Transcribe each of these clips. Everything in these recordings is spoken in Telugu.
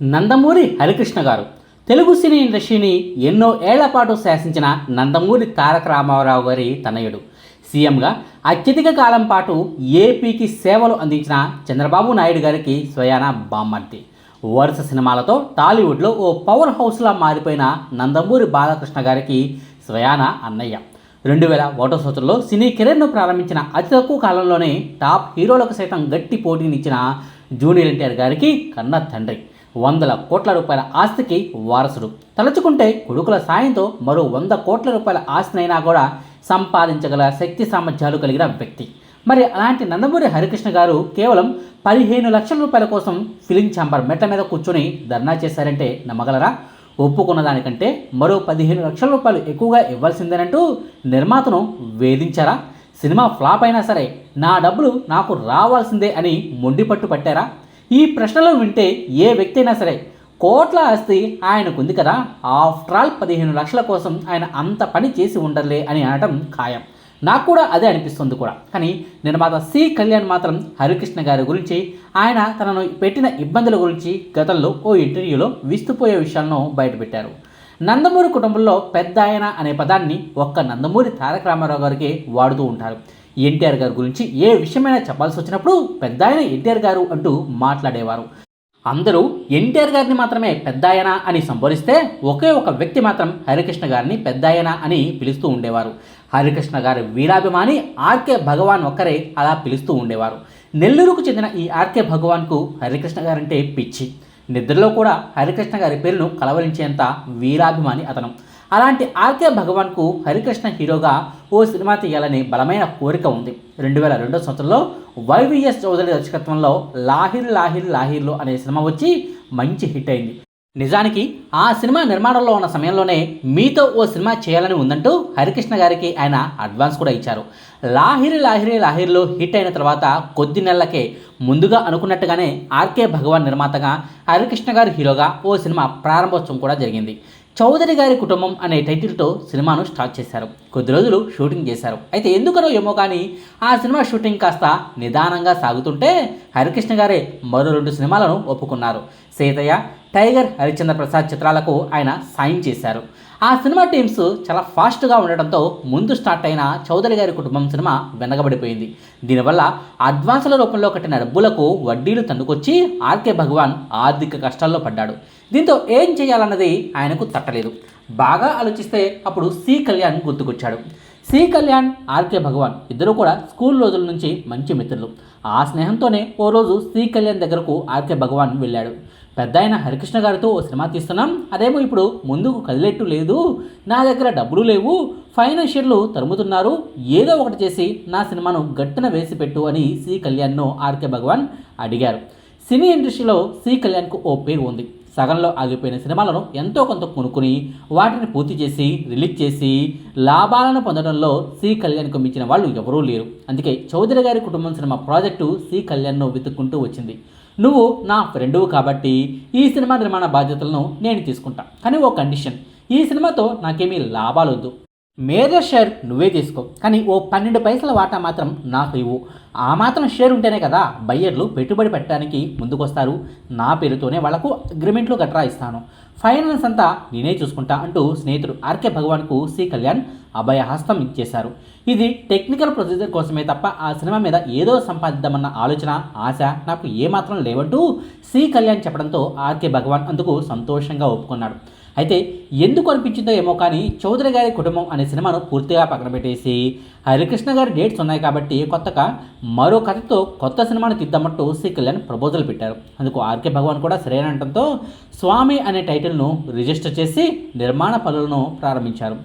నందమూరి హరికృష్ణ గారు. తెలుగు సినీ ఇండస్ట్రీని ఎన్నో ఏళ్ళ పాటు శాసించిన నందమూరి తారక రామారావు గారి తనయుడు. సీఎంగా అత్యధిక కాలం పాటు ఏపీకి సేవలు అందించిన చంద్రబాబు నాయుడు గారికి స్వయాన బామ్మర్తి వరుస సినిమాలతో టాలీవుడ్లో ఓ పవర్ హౌస్లా మారిపోయిన నందమూరి బాలకృష్ణ గారికి స్వయాన అన్నయ్య. రెండు వేల ఒకటో సంవత్సరంలో సినీ కెరీర్ను ప్రారంభించిన అతి తక్కువ కాలంలోనే టాప్ హీరోలకు సైతం గట్టి పోటీనిచ్చిన జూనియర్ ఎన్టీఆర్ గారికి కన్న తండ్రి. వందల కోట్ల రూపాయల ఆస్తికి వారసుడు. తలుచుకుంటే కొడుకుల సాయంతో మరో వంద కోట్ల రూపాయల ఆస్తినైనా కూడా సంపాదించగల శక్తి సామర్థ్యాలు కలిగిన వ్యక్తి. మరి అలాంటి నందమూరి హరికృష్ణ గారు కేవలం పదిహేను లక్షల రూపాయల కోసం ఫిలిం ఛాంబర్ మెట్ల మీద కూర్చొని ధర్నా చేశారంటే నమ్మగలరా? ఒప్పుకున్న దానికంటే మరో పదిహేను లక్షల రూపాయలు ఎక్కువగా ఇవ్వాల్సిందేనంటూ నిర్మాతను వేధించారా? సినిమా ఫ్లాప్ అయినా సరే నా డబ్బులు నాకు రావాల్సిందే అని మొండిపట్టు పట్టారా? ఈ ప్రశ్నలు వింటే ఏ వ్యక్తి అయినా సరే కోట్ల ఆస్తి ఆయనకుంది కదా. ఆఫ్టర్ ఆల్ పదిహేను లక్షల కోసం ఆయన అంత పని చేసి ఉండర్లే అని అనటం ఖాయం. నాకు కూడా అదే అనిపిస్తుంది కూడా. కానీ నిర్మాత సి. కళ్యాణ్ మాత్రం హరికృష్ణ గారి గురించి ఆయన తనను పెట్టిన ఇబ్బందుల గురించి గతంలో ఓ ఇంటర్వ్యూలో విస్తుపోయే విషయాలను బయటపెట్టారు. నందమూరి కుటుంబంలో పెద్ద ఆయన అనే పదాన్ని ఒక్క నందమూరి తారక రామారావు గారికి వాడుతూ ఉంటారు. ఎన్టీఆర్ గారి గురించి ఏ విషయమైనా చెప్పాల్సి వచ్చినప్పుడు పెద్ద ఆయన ఎన్టీఆర్ గారు అంటూ మాట్లాడేవారు. అందరూ ఎన్టీఆర్ గారిని మాత్రమే పెద్దాయన అని సంబోధిస్తే ఒకే ఒక వ్యక్తి మాత్రం హరికృష్ణ గారిని పెద్దాయన అని పిలుస్తూ ఉండేవారు. హరికృష్ణ గారి వీరాభిమాని ఆర్కే భగవాన్ ఒక్కరే అలా పిలుస్తూ ఉండేవారు. నెల్లూరుకు చెందిన ఈ ఆర్కే భగవాన్కు హరికృష్ణ గారంటే పిచ్చి. నిద్రలో కూడా హరికృష్ణ గారి పేరును కలవరించేంత వీరాభిమాని అతను. అలాంటి ఆర్కే భగవాన్కు హరికృష్ణ హీరోగా ఓ సినిమా తీయాలని బలమైన కోరిక ఉంది. రెండు వేల రెండో సంవత్సరంలో వైవిఎస్ చౌదరి దర్శకత్వంలో లాహిర్ లాహిర్ లాహిర్లో అనే సినిమా వచ్చి మంచి హిట్ అయింది. నిజానికి ఆ సినిమా నిర్మాణంలో ఉన్న సమయంలోనే మీతో ఓ సినిమా చేయాలని ఉందంటూ హరికృష్ణ గారికి ఆయన అడ్వాన్స్ కూడా ఇచ్చారు. లాహిరి లాహిరి లాహిర్లో హిట్ అయిన తర్వాత కొద్ది నెలలకే ముందుగా అనుకున్నట్టుగానే ఆర్కే భగవాన్ నిర్మాతగా హరికృష్ణ గారి హీరోగా ఓ సినిమా ప్రారంభోత్సవం కూడా జరిగింది. చౌదరి గారి కుటుంబం అనే టైటిల్తో సినిమాను స్టార్ట్ చేశారు. కొద్ది రోజులు షూటింగ్ చేశారు. అయితే ఎందుకనో ఏమో కానీ ఆ సినిమా షూటింగ్ కాస్త నిదానంగా సాగుతుంటే హరికృష్ణ గారే మరో రెండు సినిమాలను ఒప్పుకున్నారు. సీతయ్య టైగర్ హరిచంద్ర ప్రసాద్ చిత్రాలకు ఆయన సాయం చేశారు. ఆ సినిమా టీమ్స్ చాలా ఫాస్ట్గా ఉండటంతో ముందు స్టార్ట్ అయిన చౌదరి గారి కుటుంబం సినిమా వెనకబడిపోయింది. దీనివల్ల అడ్వాన్సుల రూపంలో కట్టిన డబ్బులకు వడ్డీలు తన్నుకొచ్చి ఆర్కే భగవాన్ ఆర్థిక కష్టాల్లో పడ్డాడు. దీంతో ఏం చేయాలన్నది ఆయనకు తట్టలేదు. బాగా ఆలోచిస్తే అప్పుడు సి కళ్యాణ్ గుర్తుకొచ్చాడు. సి కళ్యాణ్ ఆర్కే భగవాన్ ఇద్దరు కూడా స్కూల్ రోజుల నుంచి మంచి మిత్రులు. ఆ స్నేహంతోనే ఓ రోజు సి కళ్యాణ్ దగ్గరకు ఆర్కే భగవాన్ వెళ్ళాడు. పెద్ద ఆయన హరికృష్ణ గారితో ఓ సినిమా తీస్తున్నాం. అదేమో ఇప్పుడు ముందుకు కదిలేట్టు లేదు. నా దగ్గర డబ్బులు లేవు. ఫైనాన్షియర్లు తరుముతున్నారు. ఏదో ఒకటి చేసి నా సినిమాను గట్టున వేసి పెట్టు అని సి కళ్యాణ్ను ఆర్కే భగవాన్ అడిగారు. సినీ ఇండస్ట్రీలో సి కళ్యాణ్కు ఓ పేరు ఉంది. సగంలో ఆగిపోయిన సినిమాలను ఎంతో కొంత కొనుక్కుని వాటిని పూర్తి చేసి రిలీజ్ చేసి లాభాలను పొందడంలో సి కళ్యాణ్కు మించిన వాళ్ళు ఎవరూ లేరు. అందుకే చౌదరి గారి కుటుంబం సినిమా ప్రాజెక్టు సి కళ్యాణ్ను వెతుక్కుంటూ వచ్చింది. నువ్వు నా ఫ్రెండువు కాబట్టి ఈ సినిమా నిర్మాణ బాధ్యతలను నేను తీసుకుంటా. కానీ ఓ కండిషన్. ఈ సినిమాతో నాకేమీ లాభాలు వద్దు మేజర్ షేర్ నువ్వే తీసుకో. కానీ ఓ పన్నెండు పైసల వాటా మాత్రం నాకు ఇవ్వు. ఆ మాత్రం షేర్ ఉంటేనే కదా బయ్యర్లు పెట్టుబడి పెట్టడానికి ముందుకొస్తారు. నా పేరుతోనే వాళ్ళకు అగ్రిమెంట్లు గట్రా ఇస్తాను. ఫైనల్స్ అంతా నేనే చూసుకుంటా అంటూ స్నేహితుడు ఆర్కే భగవాన్కు సి కళ్యాణ్ అభయహస్తం ఇచ్చేశారు. ఇది టెక్నికల్ ప్రొసీజర్ కోసమే తప్ప ఆ సినిమా మీద ఏదో సంపాదిద్దామన్న ఆలోచన ఆశ నాకు ఏమాత్రం లేవంటూ సి కళ్యాణ్ చెప్పడంతో ఆర్కే భగవాన్ అందుకు సంతోషంగా ఒప్పుకున్నాడు. అయితే ఎందుకు అనిపించిందో ఏమో కానీ చౌదరి గారి కుటుంబం అనే సినిమాను పూర్తిగా పక్కన పెట్టేసి హరికృష్ణ గారి డేట్స్ ఉన్నాయి కాబట్టి కొత్తగా మరో కథతో కొత్త సినిమాను తీద్దామంటూ శ్రీ కళ్యాణ్ ప్రపోజల్ పెట్టారు. అందుకు ఆర్కే భగవాన్ కూడా సరైనంటంతో స్వామి అనే టైటిల్ను రిజిస్టర్ చేసి నిర్మాణ పనులను ప్రారంభించారు.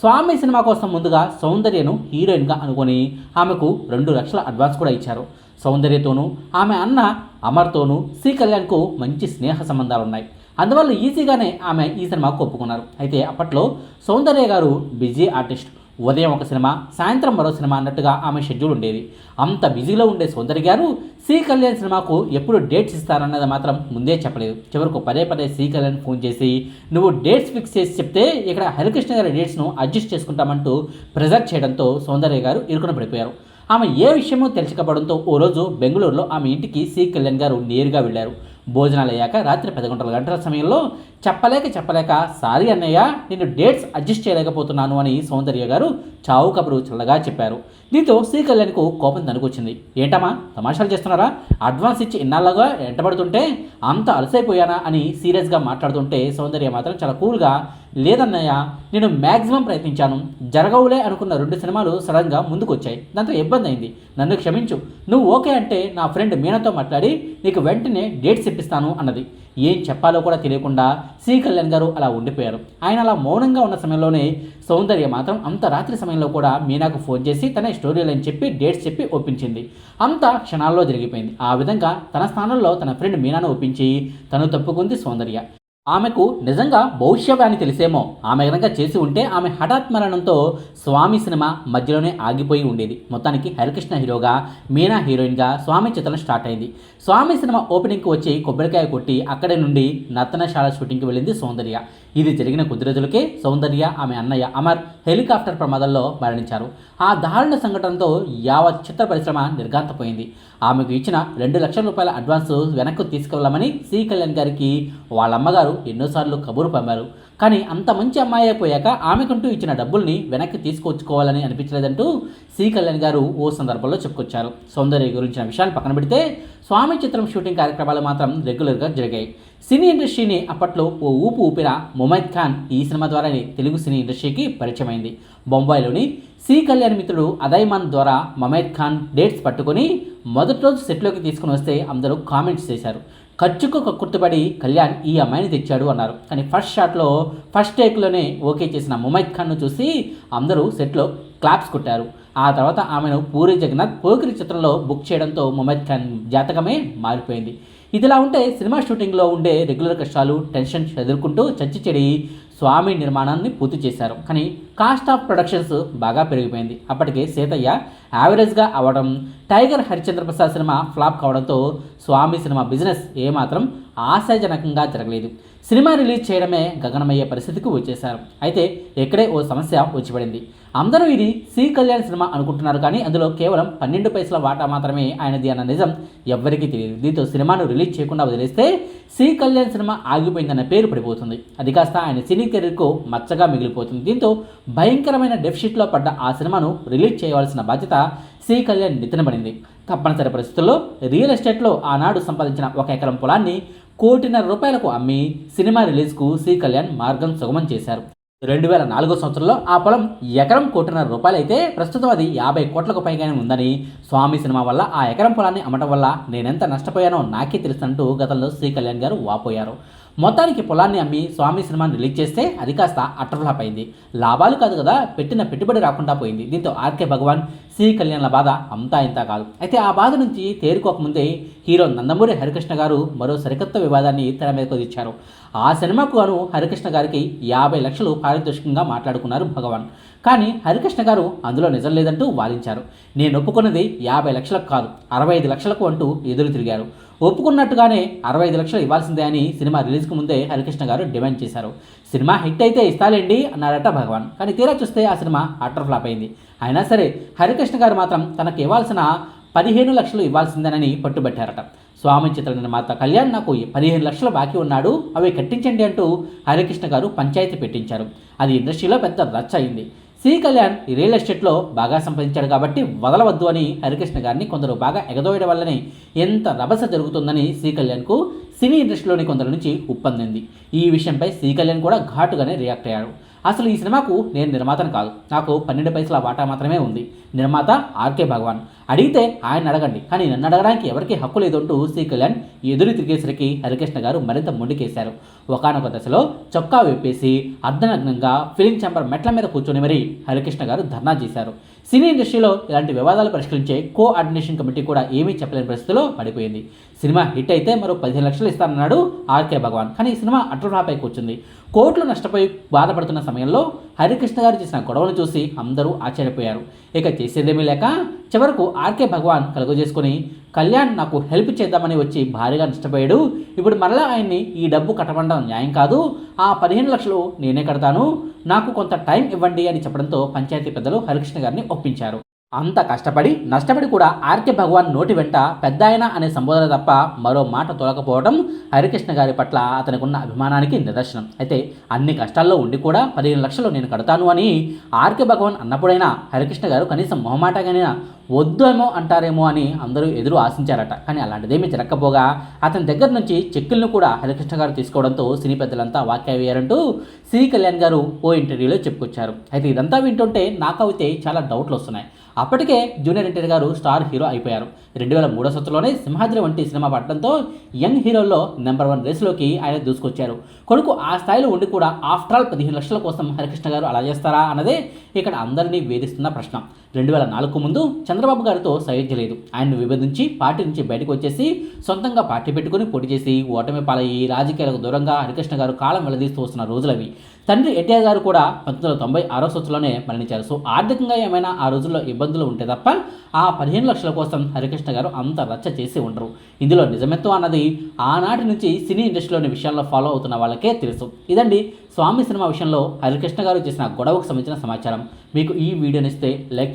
స్వామి సినిమా కోసం ముందుగా సౌందర్యను హీరోయిన్గా అనుకొని ఆమెకు రెండు లక్షల అడ్వాన్స్ కూడా ఇచ్చారు. సౌందర్యతోనూ ఆమె అన్న అమర్తోనూ సి కళ్యాణ్కు మంచి స్నేహ సంబంధాలు ఉన్నాయి అందువల్ల ఈజీగానే ఆమె ఈ సినిమాకు ఒప్పుకున్నారు అయితే అప్పట్లో సౌందర్య గారు బిజీ ఆర్టిస్ట్. ఉదయం ఒక సినిమా సాయంత్రం మరో సినిమా అన్నట్టుగా ఆమె షెడ్యూల్ ఉండేది. అంత బిజీలో ఉండే సౌందర్య గారు సి కళ్యాణ్ సినిమాకు ఎప్పుడు డేట్స్ ఇస్తారన్నది మాత్రం ముందే చెప్పలేదు. చివరకు పదే పదే సి కళ్యాణ్ ఫోన్ చేసి నువ్వు డేట్స్ ఫిక్స్ చేసి చెప్తే ఇక్కడ హరికృష్ణ గారి డేట్స్ను అడ్జస్ట్ చేసుకుంటామంటూ ప్రెజర్ చేయడంతో సౌందర్య గారు ఇరుకున పడిపోయారు. ఆమె ఏ విషయమో తెలుసుకోవడంతో ఓ రోజు బెంగళూరులో ఆమె ఇంటికి సి కళ్యాణ్ గారు నేరుగా వెళ్ళారు. భోజనాలు అయ్యాక రాత్రి పదకొండు గంటల సమయంలో చెప్పలేక చెప్పలేక సారీ అన్నయ్య నేను డేట్స్ అడ్జస్ట్ చేయలేకపోతున్నాను అని సౌందర్య గారు చావు కబురు చల్లగా చెప్పారు. దీంతో శ్రీ కళ్యాణ్కు కోపం తనుకొచ్చింది. ఏంటమ్మా తమాషాలు చేస్తున్నారా? అడ్వాన్స్ ఇచ్చి ఇన్నాళ్ళగా ఎంటబడుతుంటే అంత అలసైపోయానా? అని సీరియస్గా మాట్లాడుతుంటే సౌందర్య మాత్రం చాలా కూల్గా లేదన్నయ్య నేను మ్యాక్సిమం ప్రయత్నించాను. జరగవులే అనుకున్న రెండు సినిమాలు సడన్గా ముందుకు వచ్చాయి దాంతో ఇబ్బంది అయింది. నన్ను క్షమించు. నువ్వు ఓకే అంటే నా ఫ్రెండ్ మీనాతో మాట్లాడి నీకు వెంటనే డేట్స్ ఇప్పిస్తాను అన్నది. ఏం చెప్పాలో కూడా తెలియకుండా శ్రీ కళ్యాణ్ గారు అలా ఉండిపోయారు. ఆయన అలా మౌనంగా ఉన్న సమయంలోనే సౌందర్య మాత్రం అంత రాత్రి సమయంలో కూడా మీనాకు ఫోన్ చేసి తన స్టోరీలు అని చెప్పి డేట్స్ చెప్పి ఒప్పించింది. అంతా క్షణాల్లో జరిగిపోయింది. ఆ విధంగా తన స్థానంలో తన ఫ్రెండ్ మీనాను ఒప్పించి తను తప్పుకుంది సౌందర్య. ఆమెకు నిజంగా భవిష్యవాణి తెలిసేమో. ఆమె కనుక చేసి ఉంటే ఆమె హఠాత్ మరణంతో స్వామి సినిమా మధ్యలోనే ఆగిపోయి ఉండేది. మొత్తానికి హరికృష్ణ హీరోగా మీనా హీరోయిన్గా స్వామి చిత్రం స్టార్ట్ అయింది. స్వామి సినిమా ఓపెనింగ్కి వచ్చి కొబ్బరికాయ కొట్టి అక్కడి నుండి నర్తనశాల షూటింగ్కి వెళ్ళింది సౌందర్య. ఇది జరిగిన కొద్ది రోజులకే సౌందర్య ఆమె అన్నయ్య అమర్ హెలికాప్టర్ ప్రమాదంలో మరణించారు. ఆ దారుణ సంఘటనతో యావత్ చిత్ర పరిశ్రమ నిర్ఘాంతపోయింది. ఆమెకు ఇచ్చిన రెండు లక్షల రూపాయల అడ్వాన్స్ వెనక్కు తీసుకెళ్ళమని సి కళ్యాణ్ గారికి వాళ్ళ అమ్మగారు ఎన్నోసార్లు కబురు పంపారు. కానీ అంత మంచి అమ్మాయి అయిపోయాక ఆమెకంటూ ఇచ్చిన డబ్బుల్ని వెనక్కి తీసుకొచ్చుకోవాలని అనిపించలేదంటూ సి కళ్యాణ్ గారు ఓ సందర్భంలో చెప్పుకొచ్చారు. సౌందర్య గురించిన విషయాలు పక్కన పెడితే స్వామి చిత్రం షూటింగ్ కార్యక్రమాలు మాత్రం రెగ్యులర్గా జరిగాయి. సినీ ఇండస్ట్రీని అప్పట్లో ఓ ఊపు ఊపిన ముమైద్ ఖాన్ ఈ సినిమా ద్వారానే తెలుగు సినీ ఇండస్ట్రీకి పరిచయమైంది. బొంబాయిలోని సి కళ్యాణ్ మిత్రుడు అదైమాన్ ద్వారా మమైద్ ఖాన్ డేట్స్ పట్టుకొని మొదటి రోజు సెట్లోకి తీసుకుని వస్తే అందరూ కామెంట్స్ చేశారు. ఖర్చుకు కక్కుర్తుపడి కళ్యాణ్ ఈ అమ్మాయిని తెచ్చాడు అన్నారు. కానీ ఫస్ట్ షాట్లో ఫస్ట్ టేక్లోనే ఓకే చేసిన ముమైద్ ఖాన్ను చూసి అందరూ సెట్లో క్లాప్స్ కొట్టారు. ఆ తర్వాత ఆమెను పూరి జగన్నాథ్ పోకిరి చిత్రంలో బుక్ చేయడంతో ముమైద్ ఖాన్ జాతకమే మారిపోయింది. ఇదిలా ఉంటే సినిమా షూటింగ్లో ఉండే రెగ్యులర్ కష్టాలు టెన్షన్ ఎదుర్కొంటూ చచ్చి చెడి స్వామి నిర్మాణాన్ని పూర్తి చేశారు. కానీ కాస్ట్ ఆఫ్ ప్రొడక్షన్స్ బాగా పెరిగిపోయింది. అప్పటికే సీతయ్య యావరేజ్గా అవ్వడం Tiger Harischandra Prasad cinema flop కావడంతో స్వామి సినిమా బిజినెస్ ఏమాత్రం ఆశాజనకంగా జరగలేదు. సినిమా రిలీజ్ చేయడమే గగనమయ్యే పరిస్థితికి వచ్చేశారు. అయితే ఇక్కడే ఓ సమస్య వచ్చిపడింది. అందరూ ఇది సి కళ్యాణ్ సినిమా అనుకుంటున్నారు కానీ అందులో కేవలం పన్నెండు పైసల వాటా మాత్రమే ఆయనది అన్న నిజం ఎవ్వరికీ తెలియదు. దీంతో సినిమాను రిలీజ్ చేయకుండా వదిలేస్తే సి కళ్యాణ్ సినిమా ఆగిపోయిందన్న పేరు పడిపోతుంది. అది కాస్త ఆయన సినీ కెరీర్కు మచ్చగా మిగిలిపోతుంది. దీంతో భయంకరమైన డెఫిషిట్లో పడ్డ ఆ సినిమాను రిలీజ్ చేయవలసిన బాధ్యత సి. కళ్యాణ్ నెత్తినబడింది. తప్పనిసరి పరిస్థితుల్లో రియల్ ఎస్టేట్లో ఆనాడు సంపాదించిన ఒక ఎకరం పొలాన్ని కోటిన్నర రూపాయలకు అమ్మి సినిమా రిలీజ్కు సి. కళ్యాణ్ మార్గం సుగమం చేశారు. రెండు వేల నాలుగో సంవత్సరంలో ఆ పొలం ఎకరం కోటిన్నర రూపాయలు అయితే ప్రస్తుతం అది యాభై కోట్లకు పైగానే ఉందని స్వామి సినిమా వల్ల ఆ ఎకరం పొలాన్ని అమ్మటం వల్ల నేనెంత నష్టపోయానో నాకే తెలుసంటూ గతంలో శ్రీ కళ్యాణ్ గారు వాపోయారు. మొత్తానికి పొలాన్ని అమ్మి స్వామి సినిమాని రిలీజ్ చేస్తే అది కాస్త అట్టర్ఫ్లాప్ అయింది. లాభాలు కాదు కదా పెట్టిన పెట్టుబడి రాకుండా పోయింది. దీంతో ఆర్కే భగవాన్ సి కళ్యాణ్ల బాధ అంతా ఇంత కాదు. అయితే ఆ బాధ నుంచి తేరుకోకముందే హీరో నందమూరి హరికృష్ణ గారు మరో సరికొత్త వివాదాన్ని తెర మీదకు తెచ్చారు ఆ సినిమాకు గాను హరికృష్ణ గారికి యాభై లక్షలు పారితోషికంగా మాట్లాడుకున్నారు భగవాన్. కానీ హరికృష్ణ గారు అందులో నిజం లేదంటూ వాదించారు. నేను ఒప్పుకున్నది యాభై లక్షలకు కాదు అరవై ఐదు లక్షలకు అంటూ ఎదురు తిరిగారు. ఒప్పుకున్నట్టుగానే అరవై ఐదు లక్షలు ఇవ్వాల్సిందే అని సినిమా రిలీజ్కు ముందే హరికృష్ణ గారు డిమాండ్ చేశారు. సినిమా హిట్ అయితే ఇస్తాలేండి అన్నారట భగవాన్. కానీ తీరా చూస్తే ఆ సినిమా అటర్ ఫ్లాప్ అయింది. అయినా సరే హరికృష్ణ గారు మాత్రం తనకు ఇవ్వాల్సిన పదిహేను లక్షలు ఇవ్వాల్సిందేనని పట్టుబట్టారట. స్వామి చిత్ర నిర్మాత కళ్యాణ్ నాకు పదిహేను లక్షలు బాకీ ఉన్నాడు అవి కట్టించండి అంటూ హరికృష్ణ గారు పంచాయతీ పెట్టించారు. అది ఇండస్ట్రీలో పెద్ద రచ్చ అయింది. సి కళ్యాణ్ ఈ రియల్ ఎస్టేట్లో బాగా సంపాదించాడు కాబట్టి వదలవద్దు అని హరికృష్ణ గారిని కొందరు బాగా ఎగదోయడం వల్లనే ఎంత రభస జరుగుతుందని సి కళ్యాణ్కు సినీ ఇండస్ట్రీలోని కొందరి నుంచి ఉప్పందింది. ఈ విషయంపై సి కళ్యాణ్ కూడా ఘాటుగానే రియాక్ట్ అయ్యాడు. అసలు ఈ సినిమాకు నేను నిర్మాతను కాదు. నాకు పన్నెండు పైసల వాటా మాత్రమే ఉంది. నిర్మాత ఆర్కే భగవాన్. అడిగితే ఆయన అడగండి. కానీ నన్ను అడగడానికి ఎవరికి హక్కు లేదంటూ సి కళ్యాణ్ ఎదురు తిరిగేసరికి హరికృష్ణ గారు మరింత మొండికేశారు. ఒకనొక దశలో చొక్కా విప్పేసి అర్ధనగ్నంగా ఫిలిం ఛాంబర్ మెట్ల మీద కూర్చొని మరీ హరికృష్ణ గారు ధర్నా చేశారు. సినీ ఇండస్ట్రీలో ఇలాంటి వివాదాలు పరిష్కరించే కోఆర్డినేషన్ కమిటీ కూడా ఏమీ చెప్పలేని పరిస్థితిలో పడిపోయింది. సినిమా హిట్ అయితే మరో పదిహేను లక్షలు ఇస్తానన్నాడు ఆర్కే భగవాన్. కానీ ఈ సినిమా అట్రఫ్లాపై కూర్చుంది. కోట్లు నష్టపోయి బాధపడుతున్న సమయంలో హరికృష్ణ గారు చేసిన గొడవను చూసి అందరూ ఆశ్చర్యపోయారు. ఇక చేసేదేమీ లేక చివరకు ఆర్కే భగవాన్ కలుగజేసుకుని కళ్యాణ్ నాకు హెల్ప్ చేద్దామని వచ్చి భారీగా నష్టపోయాడు. ఇప్పుడు మరలా ఆయన్ని ఈ డబ్బు కట్టమండం న్యాయం కాదు. ఆ పదిహేను లక్షలు నేనే కడతాను. నాకు కొంత టైం ఇవ్వండి అని చెప్పడంతో పంచాయతీ పెద్దలు హరికృష్ణ గారిని ఒప్పించారు. అంత కష్టపడి నష్టపడి కూడా ఆర్కే భగవాన్ నోటి వెంట పెద్ద ఆయన అనే సంబోధన తప్ప మరో మాట తొలకపోవడం హరికృష్ణ గారి పట్ల అతనికి ఉన్న అభిమానానికి నిదర్శనం. అయితే అన్ని కష్టాల్లో ఉండి కూడా పదిహేను లక్షలు నేను కడతాను అని ఆర్కే భగవాన్ అన్నప్పుడైనా హరికృష్ణ గారు కనీసం మొహమాటగానైనా వద్దేమో అంటారేమో అని అందరూ ఎదురు ఆశించారట. కానీ అలాంటిదేమీ జరగకపోగా అతని దగ్గర నుంచి చెక్కులను కూడా హరికృష్ణ గారు తీసుకోవడంతో సినీ పెద్దలంతా వాక్యవేయారంటూ శ్రీ కళ్యాణ్ గారు ఓ ఇంటర్వ్యూలో చెప్పుకొచ్చారు. అయితే ఇదంతా వింటుంటే నాకైతే చాలా డౌట్లు వస్తున్నాయి. అప్పటికే జూనియర్ ఎన్టీఆర్ గారు స్టార్ హీరో అయిపోయారు. రెండు వేల మూడో సంవత్సరంలోనే సింహాద్రి వంటి సినిమా పడడంతో యంగ్ హీరోల్లో నెంబర్ వన్ రేసులోకి ఆయన దూసుకొచ్చారు. కొడుకు ఆ స్థాయిలో ఉండి కూడా ఆఫ్టర్ ఆల్ పదిహేను లక్షల కోసం హరికృష్ణ గారు అలా చేస్తారా అన్నదే ఇక్కడ అందరినీ వేధిస్తున్న ప్రశ్న. రెండు వేల నాలుగు ముందు చంద్రబాబు గారితో సయోధ్య లేదు ఆయన్ను విభజించి పార్టీ నుంచి బయటకు వచ్చేసి సొంతంగా పార్టీ పెట్టుకుని పోటీ చేసి ఓటమి పాలయ్యి రాజకీయాలకు దూరంగా హరికృష్ణ గారు కాలం వెళ్ళదీస్తూ వస్తున్న రోజులవి. తండ్రి ఎన్టీఆర్ గారు కూడా పంతొమ్మిది వందల తొంభై ఆరో సంవత్సరంలోనే మరణించారు. సో ఆర్థికంగా ఏమైనా ఆ రోజుల్లో ఇబ్బందులు ఉంటే తప్ప ఆ పదిహేను లక్షల కోసం హరికృష్ణ గారు అంత రచ్చ చేసి ఉండరు. ఇందులో నిజమెత్వం అన్నది ఆనాటి నుంచి సినీ ఇండస్ట్రీలోని విషయాల్లో ఫాలో అవుతున్న వాళ్ళకే తెలుసు. ఇదండి స్వామి సినిమా విషయంలో హరికృష్ణ గారు చేసిన గొడవకు సంబంధించిన సమాచారం. మీకు ఈ వీడియోని ఇస్తే లైక్